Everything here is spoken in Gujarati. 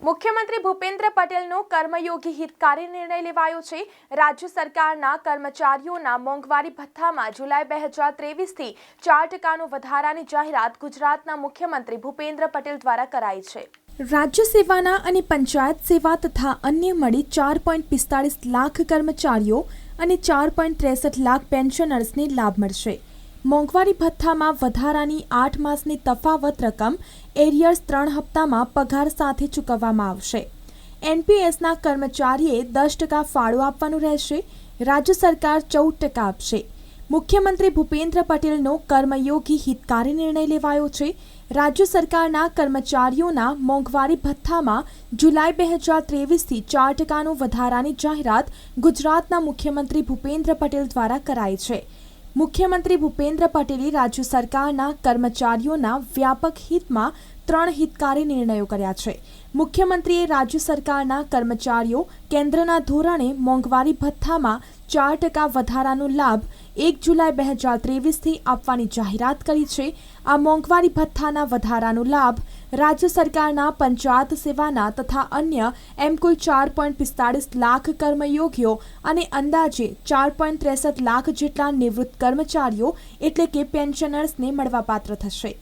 મુખ્યમંત્રી ભૂપેન્દ્ર પટેલનો કર્મયોગી હિતકારી નિર્ણય લેવાયો છે. રાજ્ય સરકારના કર્મચારીઓના મોંઘવારી ભથ્થામાં જુલાઈ બે હજાર ત્રેવીસથી ચાર ટકાનો વધારાની જાહેરાત ગુજરાતના મુખ્યમંત્રી ભૂપેન્દ્ર પટેલ દ્વારા કરાઈ છે. રાજ્ય સેવાના અને પંચાયત સેવા તથા અન્ય મળી ચાર પોઈન્ટ પિસ્તાળીસ લાખ કર્મચારીઓ અને ચાર પોઈન્ટ ત્રેસઠ લાખ પેન્શનર્સને લાભ મળશે. મોંઘવારી ભથ્થામાં વધારાની આઠ માસની તફાવત રકમ એરિયર્સ ત્રણ હપ્તામાં પગાર સાથે ચૂકવવામાં આવશે. એનપીએસના કર્મચારીએ દસ ટકા ફાળો આપવાનું રહેશે. રાજ્ય સરકાર ચૌદ ટકા આપશે. મુખ્યમંત્રી ભૂપેન્દ્ર પટેલનો કર્મયોગી હિતકારી નિર્ણય લેવાયો છે. રાજ્ય સરકારના કર્મચારીઓના મોંઘવારી ભથ્થામાં જુલાઈ બે હજાર ત્રેવીસથી ચાર ટકાનો વધારાની જાહેરાત ગુજરાતના મુખ્યમંત્રી ભૂપેન્દ્ર પટેલ દ્વારા કરાઈ છે. મુખ્યમંત્રી ભૂપેન્દ્ર પટેલે રાજ્ય સરકારના કર્મચારીઓના વ્યાપક હિતમાં ત્રણ હિતકારી નિર્ણયો કર્યા છે. મુખ્યમંત્રીએ રાજ્ય સરકારના કર્મચારીઓ કેન્દ્રના ધોરણે મોંઘવારી ભથ્થામાં ચાર ટકા વધારાનો લાભ એક જુલાઈ બે હજાર ત્રેવીસથી આપવાની જાહેરાત કરી છે. આ મોંઘવારી ભથ્થાના વધારાનો લાભ રાજ્ય સરકારના પંચાયત સેવાના તથા અન્ય એમ કુલ ચાર પોઈન્ટ પિસ્તાળીસ લાખ કર્મયોગીઓ અને અંદાજે ચાર પોઈન્ટ ત્રેસઠ લાખ જેટલા નિવૃત્ત કર્મચારીઓ એટલે કે પેન્શનર્સને મળવાપાત્ર થશે.